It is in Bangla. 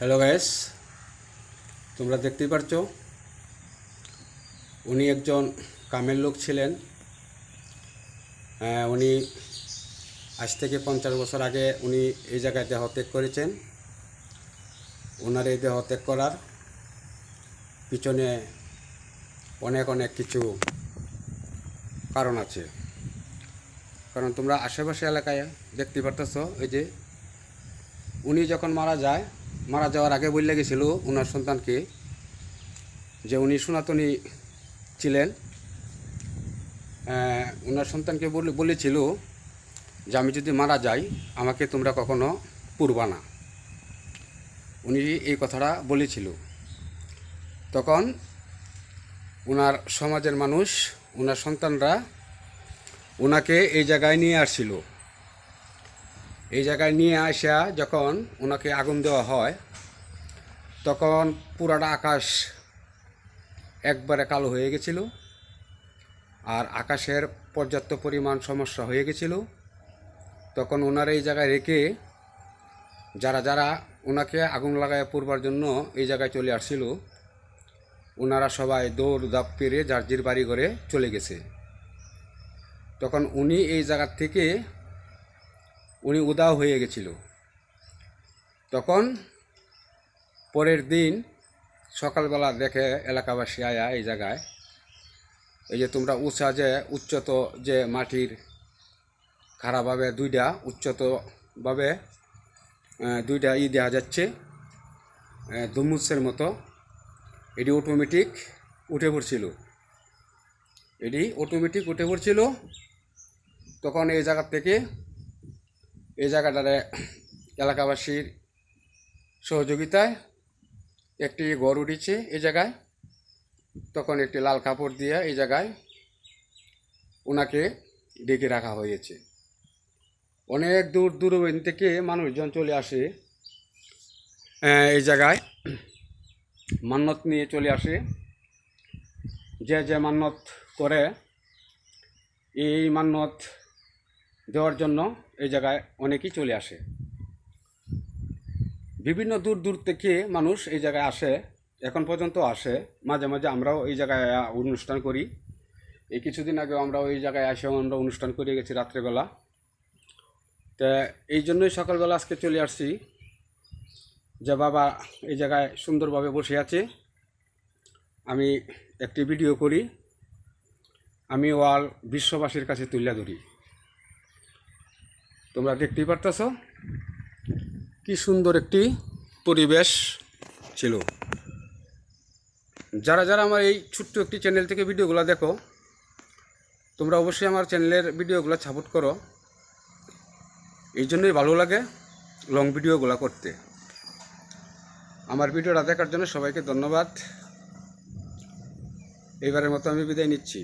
হ্যালো গাইস তোমরা দেখতেই পারছ। উনি একজন কামের লোক ছিলেন। আহ, উনি আজ থেকে পঞ্চাশ বছর আগে উনি এই জায়গায় দেহ ত্যাগ করেছেন। ওনার এই দেহ ত্যাগ করার পিছনে অনেক অনেক কিছু কারণ আছে। কারণ তোমরা আশেপাশে এলাকায় দেখতে পারতেছ এই যে উনি যখন মারা যায় মারা যাওয়ার আগে বললে গেছিল ওনার সন্তানকে যে উনি সনাতনী ছিলেন। ওনার সন্তানকে বলে বলেছিল যে আমি যদি মারা যাই, আমাকে তোমরা কখনো পুরবা না। উনি এই কথাটা বলেছিল। তখন ওনার সমাজের মানুষ ওনার সন্তানরা ওনাকে এই জায়গায় নিয়ে আসছিল। এই জায়গায় নিয়ে আসা যখন ওনাকে আগুন দেওয়া হয়, তখন পুরাটা আকাশ একবারে কালো হয়ে গেছিল আর আকাশের পর্যাপ্ত পরিমাণ সমস্যা হয়ে গেছিল। তখন ওনার এই জায়গায় রেখে যারা যারা ওনাকে আগুন লাগায় পড়বার জন্য এই জায়গায় চলে আসছিল, ওনারা সবাই দৌড় দাপ পেরে জার্জির বাড়ি ঘরে চলে গেছে। তখন উনি এই জায়গার থেকে উনি উদাও হয়ে গেছিল। তখন পরের দিন সকালবেলা দেখে এলাকাবাসী আয়া এই জায়গায়। এই যে তোমরা উঁচা যে উচ্চত যে মাটির খারাপভাবে দুইটা উচ্চতভাবে দুইটা ই দেখা যাচ্ছে আহ, ধুমুসের মতো এটি অটোমেটিক উঠে পড়ছিল। এটি অটোমেটিক উঠে পড়ছিল। তখন এই জায়গার থেকে এই জায়গাটারে এলাকাবাসীর সহযোগিতায় একটি ঘর উঠেছে এই জায়গায়। তখন একটি লাল কাপড় দিয়ে এই জায়গায় ওনাকে ডেকে রাখা হয়েছে। অনেক দূর দূরবীন থেকে মানুষজন চলে আসে এই জায়গায়। মান্নত নিয়ে চলে আসে। যে যে মান্নত করে, এই মান্নত দেওয়ার জন্য এই জায়গায় অনেকেই চলে আসে। বিভিন্ন দূর দূর থেকে মানুষ এই জায়গায় আসে, এখন পর্যন্ত আসে। মাঝে মাঝে আমরাও এই জায়গায় অনুষ্ঠান করি। এই কিছুদিন আগেও আমরাও এই জায়গায় এসে আমরা অনুষ্ঠান করে গেছি রাত্রেবেলা। তা এই জন্যই সকালবেলা আজকে চলে আসছি যে, বাবা এই জায়গায় সুন্দরভাবে বসে আছে। আমি একটি ভিডিও করি। আমি ওয়াল বিশ্ববাসীর কাছে তুলে ধরি। তোমরা দেখতেই পারতেছ? কি সুন্দর একটি পরিবেশ ছিল। যারা যারা আমার এই ছোট্ট একটি চ্যানেল থেকে ভিডিওগুলো দেখো, তোমরা অবশ্যই আমার চ্যানেলের ভিডিওগুলো সাপোর্ট করো। এই জন্যই ভালো লাগে লং ভিডিওগুলো করতে। আমার ভিডিওটা দেখার জন্য সবাইকে ধন্যবাদ। এইবারের মতো আমি বিদায় নিচ্ছি।